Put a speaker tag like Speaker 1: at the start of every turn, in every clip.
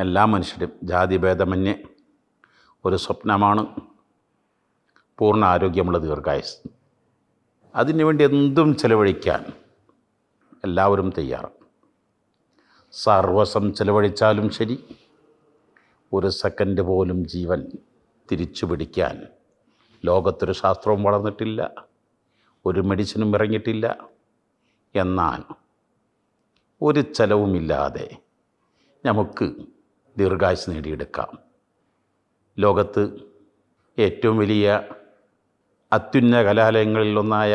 Speaker 1: എല്ലാ മനുഷ്യരും ജാതിഭേദമന്യേ ഒരു സ്വപ്നമാണ്. പൂർണ ആരോഗ്യമുള്ള ദീർഘായുസ്. അതിനുവേണ്ടി എന്തും ചെലവഴിക്കാൻ എല്ലാവരും തയ്യാറാണ്. സർവസം ചെലവഴിച്ചാലും ശരി. ഒരു സെക്കൻഡ് പോലും ജീവൻ തിരിച്ചു പിടിക്കാൻ ലോകത്തൊരു ശാസ്ത്രവും വളർന്നിട്ടില്ല. ഒരു മെഡിസിനും ഇറങ്ങിയിട്ടില്ല. എന്നാൽ ഒരു ചെലവുമില്ലാതെ നമുക്ക് ദീർഘായുസ് നേടിയെടുക്കാം. ലോകത്ത് ഏറ്റവും വലിയ അത്യുന്നത കലാലയങ്ങളിലൊന്നായ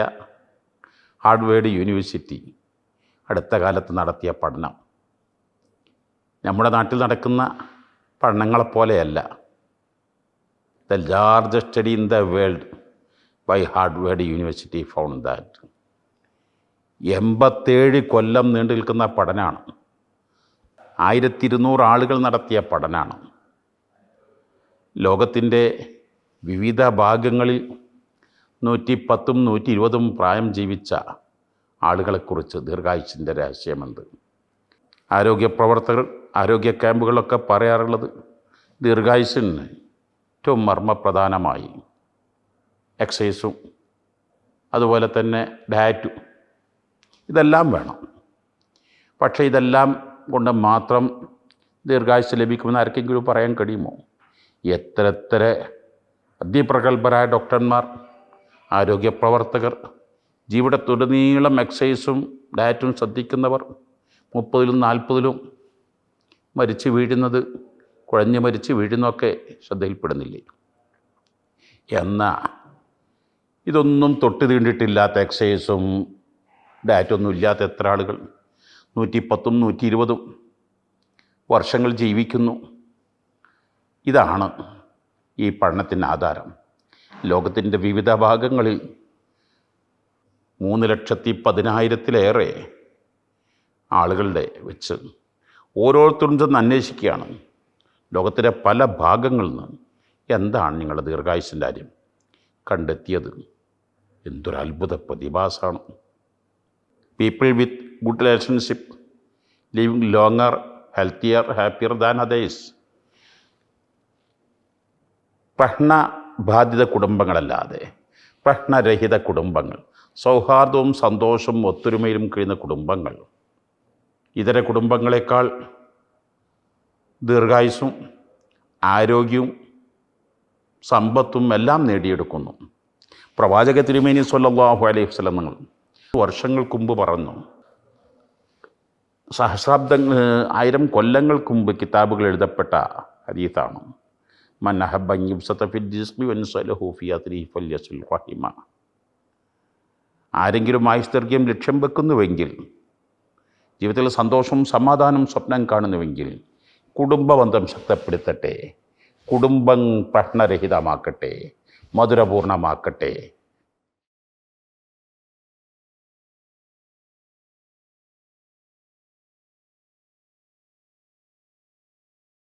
Speaker 1: ഹാർഡ്വേർഡ് യൂണിവേഴ്സിറ്റി അടുത്ത കാലത്ത് നടത്തിയ പഠനം. നമ്മുടെ നാട്ടിൽ നടക്കുന്ന പഠനങ്ങളെപ്പോലെയല്ല the large study in the world by Harvard university found that എൺപത്തേഴ് കൊല്ലം നീണ്ടു നിൽക്കുന്ന പഠനമാണ്. ആയിരത്തി ഇരുന്നൂറ് ആളുകൾ നടത്തിയ പഠനമാണ് ലോകത്തിന്റെ വിവിധ ഭാഗങ്ങളിൽ നൂറ്റി പത്തും നൂറ്റി ഇരുപതും പ്രായം ജീവിച്ച ആളുകളെക്കുറിച്ച് ദീർഘായുസിന്റെ രഹസ്യമുണ്ട്. ആരോഗ്യ പ്രവർത്തകർ ആരോഗ്യ ക്യാമ്പുകളൊക്കെ പറയാറുള്ളത് ദീർഘായുസിന് ഏറ്റവും മർമ്മപ്രധാനമായി എക്സസൈസും അതുപോലെ തന്നെ ഡയറ്റും ഇതെല്ലാം വേണം. പക്ഷേ ഇതെല്ലാം കൊണ്ട് മാത്രം ദീർഘായുസ് ലഭിക്കുമെന്ന് ആർക്കെങ്കിലും പറയാൻ കഴിയുമോ? എത്ര എത്ര അതിപ്രഗത്ഭരായ ഡോക്ടർമാർ ആരോഗ്യ പ്രവർത്തകർ ജീവിതത്തുടനീളം എക്സസൈസും ഡയറ്റും ശ്രദ്ധിക്കുന്നവർ മുപ്പതിലും നാൽപ്പതിലും മരിച്ചു വീഴുന്നത് കുഴഞ്ഞു മരിച്ച് വീഴുന്നതൊക്കെ ശ്രദ്ധയിൽപ്പെടുന്നില്ലേ? എന്നാൽ ഇതൊന്നും തൊട്ട് തീണ്ടിട്ടില്ലാത്ത എക്സസൈസും ഡയറ്റൊന്നും ഇല്ലാത്ത എത്ര ആളുകൾ? നൂറ്റി പത്തും നൂറ്റി ഇരുപതും വർഷങ്ങൾ ജീവിക്കുന്നു. ഇതാണ് ഈ പഠനത്തിന് ആധാരം. ലോകത്തിന്റെ വിവിധ ഭാഗങ്ങളിൽ മൂന്ന് ലക്ഷത്തി പതിനായിരത്തിലേറെ ആളുകളുടെ വെച്ച് ഓരോരുത്തരും ചെന്ന് അന്വേഷിക്കുകയാണ്. ലോകത്തിലെ പല ഭാഗങ്ങളിൽ നിന്ന് എന്താണ് നിങ്ങളുടെ ദീർഘായുസിന്റെ കാര്യം? കണ്ടെത്തിയത് എന്തൊരത്ഭുത പ്രതിഭാസമാണ്. People with good relationship living longer healthier happier than others പ്രശ്നബാധിത കുടുംബങ്ങളല്ലാതെ പ്രശ്നരഹിത കുടുംബങ്ങൾ സൗഹാർദ്ദവും സന്തോഷവും ഒത്തൊരുമയിലും കഴിയുന്ന കുടുംബങ്ങൾ. ഇതര കുടുംബങ്ങളെക്കാൾ ദീർഘായുസും ആരോഗ്യവും സമ്പത്തും എല്ലാം നേടിയെടുക്കുന്നു. പ്രവാചക തിരുമേനി സല്ലല്ലാഹു അലൈഹി നിങ്ങൾ വർഷങ്ങൾക്ക് മുമ്പ് പറഞ്ഞു സഹസ്രാബ്ദങ്ങൾ ആയിരം കൊല്ലങ്ങൾക്ക് മുമ്പ് കിതാബുകൾ എഴുതപ്പെട്ട ഹരീത്താണ് മൻ ആരെങ്കിലും ആയുസ്തർഗ്യം ലക്ഷ്യം വെക്കുന്നുവെങ്കിൽ ജീവിതത്തിൽ സന്തോഷവും സമാധാനവും സ്വപ്നം കാണുന്നുവെങ്കിൽ കുടുംബബന്ധം ശക്തിപ്പെടുത്തട്ടെ കുടുംബം പ്രശ്നരഹിതമാക്കട്ടെ മധുരപൂർണമാക്കട്ടെ